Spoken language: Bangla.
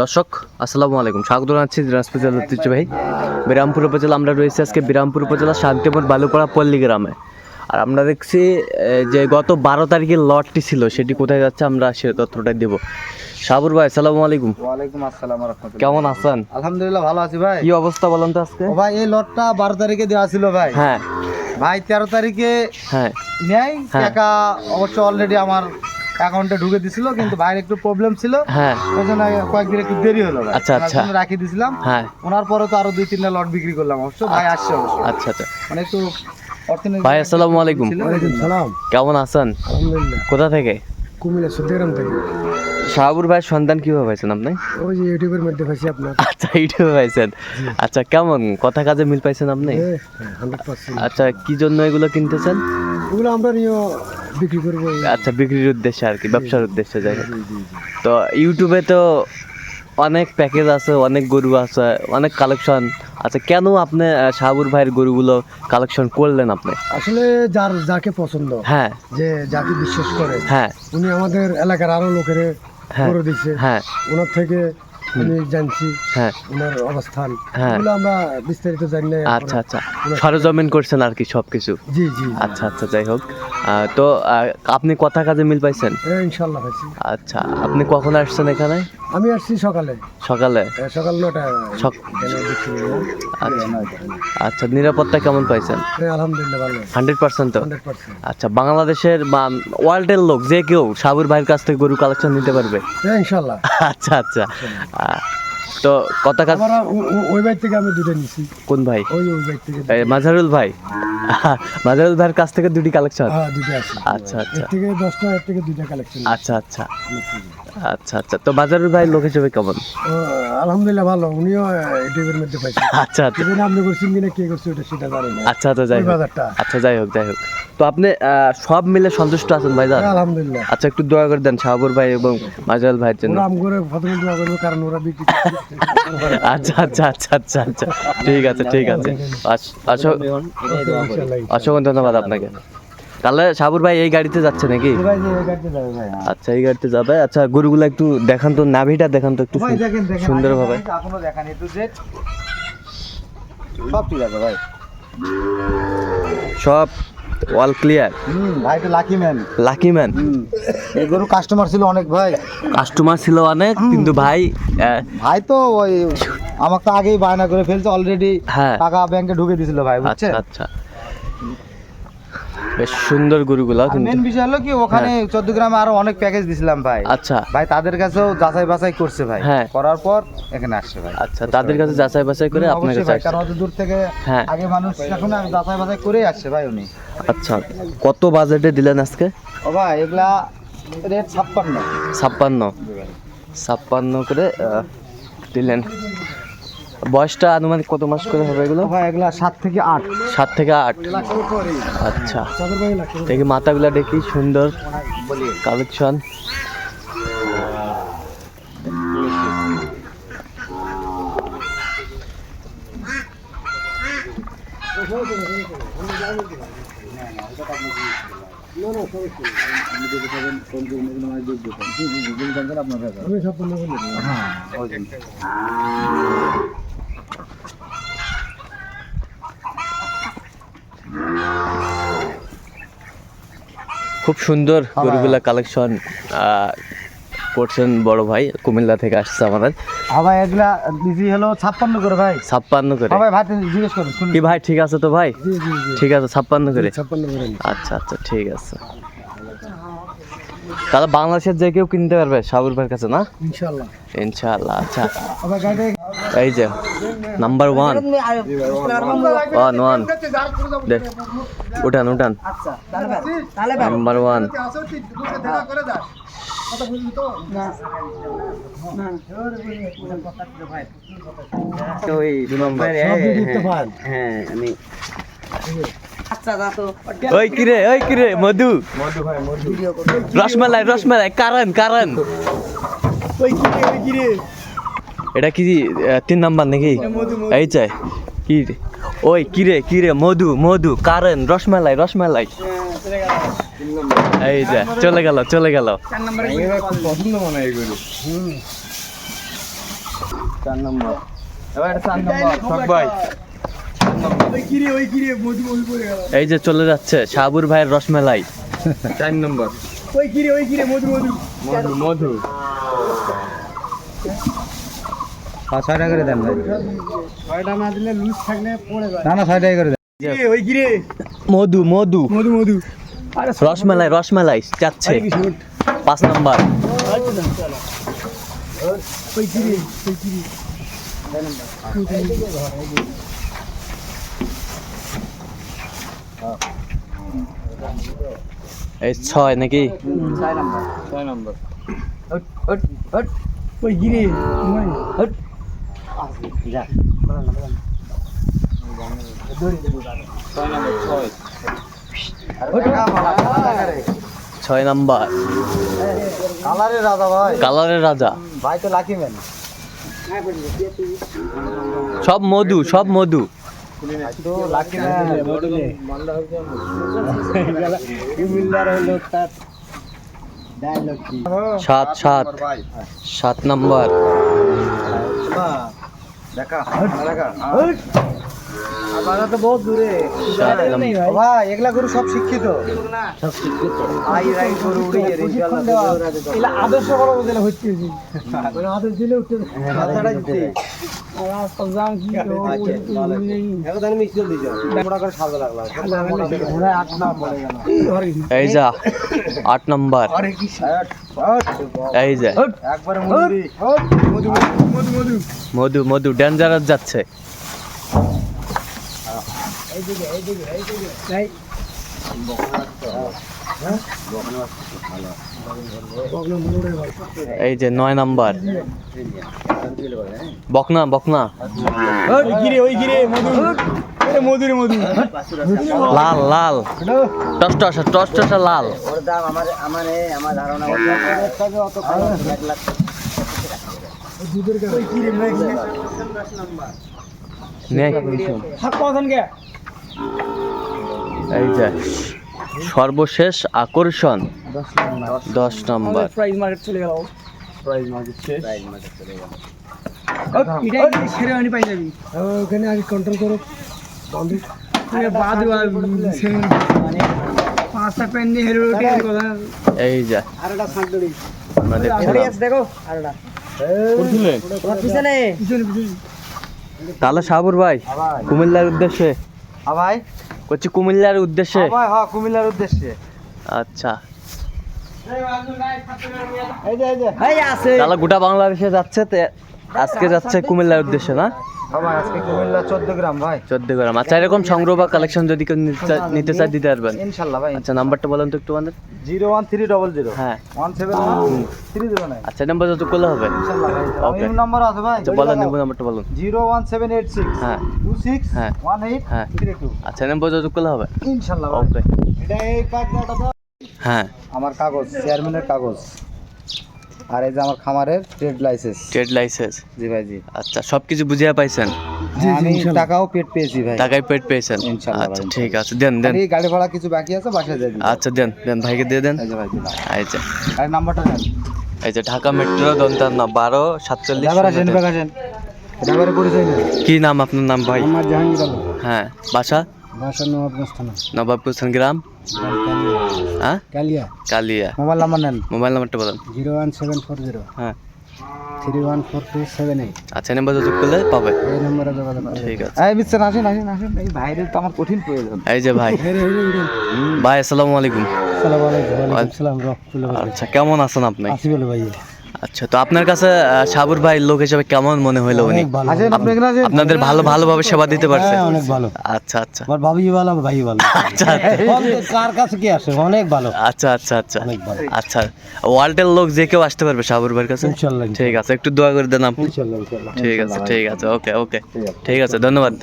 দর্শক আসসালামু আলাইকুম। স্বাগত জানাচ্ছি দিনাজপুর জেলার ঐতিহ্যবাহী বিরামপুর উপজেলা। আমরা রয়েছি আজকে বিরামপুর উপজেলা শান্তিপুর বালুপাড়া পল্লী গ্রামে। আর আমরা দেখছি যে গত বারো তারিখের লটটি ছিল সেটি কোথায় যাচ্ছে আমরা সে তথ্যটা দেব। সাবুর ভাই আসসালামু আলাইকুম। ওয়ালাইকুম আসসালাম রহমতুল্লাহ। কেমন আছেন? আলহামদুলিল্লাহ ভালো আছি ভাই। কি অবস্থা বলেন তো আজকে? ভাই এই লটটা বারো তারিখে দেওয়া ছিল ভাই। হ্যাঁ। ভাই তেরো তারিখে হ্যাঁ। নেয় হ্যাঁ। টাকা অবশ্য অলরেডি আমার অ্যাকাউন্টে ঢুকে দিছিল কিন্তু ভাইয়ের একটু প্রবলেম ছিল। হ্যাঁ। ওই জন্য কয়েকদিন একটু দেরি হলো ভাই। আচ্ছা, আচ্ছা। জন্য রাখি দিছিলাম। হ্যাঁ। ওনার পরে তো আরও দুই তিনটা লট বিক্রি করলাম অবশ্য। ভাই আসছে অবশ্য। আচ্ছা আচ্ছা। মানে একটু অর্থনৈতিক ভাই আসসালামু আলাইকুম। ছিল। সালাম। কেমন আছেন? আলহামদুলিল্লাহ। কোথা থেকে? কুমিল্লা সুদ্দিগ্রাম থেকে। শাহাবুর ভাইয়ের সন্ধান কীভাবে পাইছেন আপনি? ওই যে ইউটিউবের মধ্যে পাইছি আপনার। আচ্ছা ইউটিউবে পাইছেন। আচ্ছা কেমন? কথা কাজে মিল পাইছেন আপনি? হান্ড্রেড পার্সেন্ট আচ্ছা কি জন্য এগুলো কিনতেছেন? ওগুলো আমরা নিয়ে বিক্রি করব আচ্ছা বিক্রির উদ্দেশ্যে আর কি ব্যবসার উদ্দেশ্যে যাই তো ইউটিউবে তো অনেক প্যাকেজ আছে অনেক গরু আছে অনেক কালেকশন আচ্ছা কেন আপনি শাহাবুর ভাইয়ের গরুগুলো কালেকশন করলেন আপনি? আসলে যার যাকে পছন্দ হ্যাঁ। যে যাকে বিশ্বাস করে হ্যাঁ। উনি আমাদের এলাকার আরও লোকের হ্যাঁ। দিচ্ছে হ্যাঁ। ওনার থেকে আমি জানছি হ্যাঁ। ওনার অবস্থান। হ্যাঁ। আমরা বিস্তারিত জানি না আচ্ছা। আচ্ছা সরজমিন করছেন আর কি সব কিছু জি জি। আচ্ছা আচ্ছা যাই হোক। আহ, তো আপনি কথা কাজে মিল পাইছেন? ইনশাল্লাহ পাইছি। আচ্ছা আপনি কখন আসছেন এখানে? আমি আসছি সকালে। সকালে? সকাল নটা সক- এখানে দেখছি আচ্ছা। আচ্ছা নিরাপত্তা কেমন পাইছেন? আলহামদুলিল্লাহ ভালো। হান্ড্রেড পার্সেন্ট তো? আচ্ছা বাংলাদেশের বা ওয়ার্ল্ডের লোক যে কেউ সাবুর ভাইয়ের কাছ থেকে গরু কালেকশন নিতে পারবে? ইনশাল্লাহ আচ্ছা আচ্ছা। তো কত কাজ ওই বাইর থেকে আমি দুটো নিছি। কোন ভাই? ওই ওই বাইর থেকে মাজারুল ভাই? মাজারুল ভাইয়ের কাছ থেকে দুটি কালেকশন হ্যাঁ দুটো আছে। আচ্ছা আচ্ছা। থেকে দশটা এর থেকে দুইটা কালেকশন আচ্ছা আচ্ছা। আচ্ছা আচ্ছা। তো মাজারুল ভাই লোক হিসেবে কেমন? আলহামদুলিল্লাহ ভালো। উনিও ইউটিউবের মধ্যে পাইছে। আচ্ছা আচ্ছা। আপনি করছেন কিনা কে করছে ওটা সেটা জানি না। আচ্ছা আচ্ছা যাই হোক। আচ্ছা যাই হোক যাই হোক। তো আপনি সব মিলে সন্তুষ্ট আছেন ভাই হ্যাঁ, আলহামদুলিল্লাহ। আচ্ছা একটু দয়া করে দেন শাহাবুর ভাই এবং মাজারুল ভাইয়ের জন্য। আম করে প্রথমে দোয়া করব কারণ ওরা বিক্রি করে। আচ্ছা আচ্ছা আচ্ছা আচ্ছা আচ্ছা। ঠিক আছে ঠিক আছে। আস- আসো ইনশাল্লাহ। অসংখ্য ধন্যবাদ আপনাকে। তাহলে সাবুর ভাই এই গাড়িতে যাচ্ছে নাকি? ভাই যে এই গাড়িতে যাবে ভাই আচ্ছা এই গাড়িতে যাবে। আচ্ছা গরুগুলো একটু দেখান তো নাভিটা দেখান তো একটু সুন্দরভাবে সব ঠিক আছে ভাই। সব অল ক্লিয়ার হুম ভাই তো লাকি ম্যান লাকি ম্যান এই গরু কাস্টমার ছিল অনেক ভাই। কাস্টমার ছিল অনেক কিন্তু ভাই ভাই তো ওই আমাকে আগেই বায়না করে ফেলছে অলরেডি হ্যাঁ। টাকা ব্যাংকে ঢুকে দিছিল ভাই আচ্ছা বুঝছেন? আচ্ছা। বেশ সুন্দর গরুগুলো কিন্তু। মেন বিষয় হলো কি ওখানে চোদ্দ গ্রামে আরও অনেক প্যাকেজ দিছিলাম ভাই। আচ্ছা। ভাই তাদের কাছেও যাচাই বাছাই করছে ভাই। হ্যাঁ। করার পর এখানে আসছে ভাই। আচ্ছা তাদের কাছে যাচাই বাছাই করে আপনার কাছে আসছে। কারণ অত দূর থেকে হ্যাঁ। আগে মানুষ এখন যাচাই বাছাই করেই আসছে ভাই উনি। আচ্ছা কত বাজেটে দিলেন আজকে? ও ভাই এগুলা রেট ছাপ্পান্ন। ছাপ্পান্ন। ছাপ্পান্ন করে দিলেন। বয়সটা আনুমানিক কত মাস করে হবে এগুলো? ভাই এগুলা সাত থেকে আট। সাত থেকে আট। আচ্ছা। দেখি মাথাগুলা দেখি সুন্দর কালেকশন। আমি সম্পূর্ণ বলি খুব সুন্দর গরুগুলা কালেকশন করছেন বড় ভাই কুমিল্লা থেকে আসছে আমাদের। হ্যাঁ ভাই এগুলা দিদি হলো ছাপ্পান্ন করে ভাই। ছাপ্পান্ন করে? হ্যাঁ ভাই ভাই জিজ্ঞেস করুন কি ভাই ঠিক আছে তো ভাই? জি জি ঠিক আছে ছাপ্পান্ন করে? ছাপ্পান্ন করে। আচ্ছা আচ্ছা ঠিক আছে। তাহলে বাংলাদেশের যে কেউ কিনতে পারবে সাবুর ভাইয়ের কাছে না? ইনশাল্লাহ ইনশাআল্লাহ আচ্ছা। এই যে নাম্বার ওয়ান ওয়ান ওয়ান দেখ উঠান উঠান। নাম্বার। ওয়ান নম্বর সব দেখতে পান ওই কিরে ওই কিরে মধু? রসমালাই রসমালাই কারণ কারণ এটা কি তিন নাম্বার নাকি? এই চাই কি রে? ওই কিরে কিরে মধু মধু কারণ রসমালাই রসমালাই। এই যে চলে গেল চলে গেল। চার নম্বর এবার চার নম্বর শখ ভাই। এই যে চলে যাচ্ছে সাবুর ভাইয়ের রসমেলাই। চার নম্বর। ওই কিরে ওই কিরে মধু মধু। মধু মধু। ছয় টাকা করে দেন ভাই। ছয়টা না দিলে লুজ থাকলে পড়ে যায়। না না ছয় টাকা করে দেন। ওই কিরে মধু মধু। মধু মধু। আরে রসমেলাই রসমেলাই যাচ্ছে। পাঁচ নম্বর। ওই কিরে ওই কিরে এই ছয় নাকি? ওই কিরে ছয় নাম্বার। কালারের রাজা ভাই। কালারের রাজা। ভাই তো লাকি ম্যান সব মধু সব মধু। সাত সাত। সাত নাম্বার। দেখা তো বহুত দূরে। ভাই। এগুলা গরু সব শিক্ষিত। আই রাই গরু আদর্শ করা হচ্ছে আদর্শ দিলে উঠতে আট না পড়ে গেল। এই যা আট নাম্বার। এই যে। মধু মধু মধু মধু। যাচ্ছে এই। এই যে নয় নাম্বার। বকনা বকনা। ওই কিরে ওই কিরে মধু এ মধু রে মধু লাল লাল। টসটসা টসটসা লাল। ওর দাম আমার আমার এই আমার ধারণা অত এক লাখ ওই নে কে এই যে সর্বশেষ আকর্ষণ দশ নাম্বার। প্রাইজ মার্কেট চলে গেল। প্রাইস মার্কেট শেষ। ছেড়ে আনি পাই যাবি। ওখানে আগে কন্ট্রোল করো। বাদ পাঁচটা পেন দিয়ে হেরে উঠে কথা। এই যে তাহলে সাবুর ভাই কুমিল্লার উদ্দেশ্যে। হ্যাঁ ভাই? করছি কুমিল্লার উদ্দেশ্যে। ভাই হ্যাঁ কুমিল্লার উদ্দেশ্যে। আচ্ছা। এই যে এই যে। তাহলে গোটা বাংলাদেশে যাচ্ছে তে আজকে যাচ্ছে কুমিল্লার উদ্দেশ্যে না? হ্যাঁ আজকে কুমিল্লা চোদ্দ গ্রাম ভাই। চোদ্দ গ্রাম। আচ্ছা এরকম সংগ্রহ বা কালেকশন যদি কেউ নিতে চায় দিতে পারবেন। ইনশাল্লাহ ভাই। আচ্ছা নাম্বারটা বলেন তো একটু আমাদের। Zero one three double zero. হ্যাঁ। One seven one three zero nine. আচ্ছা নাম্বার যত করলে হবে। ইনশাল্লাহ ভাই Okay. নাম্বার আছে ভাই। আচ্ছা বলেন নেব নাম্বারটা বলুন। Zero one seven eight six. হ্যাঁ। টু সিক্স হ্যাঁ। ওয়ান এইট হ্যাঁ। Three two. আচ্ছা নাম্বার যত করলে হবে। ইনশাল্লাহ ওকে এটা এই কাগজটা হ্যাঁ। আমার কাগজ চেয়ারম্যানের কাগজ। আর এই যে আমার খামারের ট্রেড লাইসেন্স ট্রেড লাইসেন্স জি ভাই জি। আচ্ছা সব কিছু বুঝিয়ে পাইছেন? আমি টাকাও পেড পেয়েছি ভাই। টাকায় পেট পেয়েছেন? আচ্ছা ঠিক আছে দেন দেন। এই গাড়ি ভাড়া কিছু বাকি আছে বাসায় দিয়ে দিন। আচ্ছা দেন দেন ভাইকে দিয়ে দেন। এই যে ভাই দিলাম আর নাম্বারটা দেন। এই যে ঢাকা মেট্রো দন্তান্ন বারো সাতচল্লিশ কি নাম আপনার নাম ভাই? আমার জাহাঙ্গীর আলম। হ্যাঁ বাসা? ভাষা নবাবগঞ্জ থানা। নবাবপুর গ্রাম? হ্যাঁ কালিয়া। কালিয়া। মোবাইল নাম্বার নেন। মোবাইল নাম্বারটা বলেন। Zero one seven four zero. হ্যাঁ। Three one four two seven eight. আচ্ছা নাম্বার যোগ করলে পাবে। এই নম্বরে যোগাযোগ ঠিক আছে। এই মিস্টার আসেন আসেন আসেন। এই ভাইরের তো আমার কঠিন প্রয়োজন। এই যে ভাই। ভাই আসসালামু আলাইকুম। আসসালামু আলাইকুম। আচ্ছা কেমন আছেন আপনি? আসি বলে ভাই। আচ্ছা তো আপনার কাছে সাবুর ভাই লোক হিসেবে কেমন মনে হইল উনি? আপনাদের ভালো ভালোভাবে সেবা দিতে পারছে হ্যাঁ, অনেক ভালো। আচ্ছা আচ্ছা। আমার ভাবি ভালো আমার ভাই ভালো। আচ্ছা অনেক কার কাছে কি আসে অনেক ভালো। আচ্ছা আচ্ছা আচ্ছা। অনেক ভালো। আচ্ছা ওয়ার্ল্ডের লোক যে কেউ আসতে পারবে সাবুর ভাইয়ের কাছে? ইনশাল্লাহ ঠিক আছে একটু দোয়া করে দেন আপনি। ইনশাল্লাহ ঠিক আছে ঠিক আছে ওকে ওকে। ঠিক আছে ধন্যবাদ।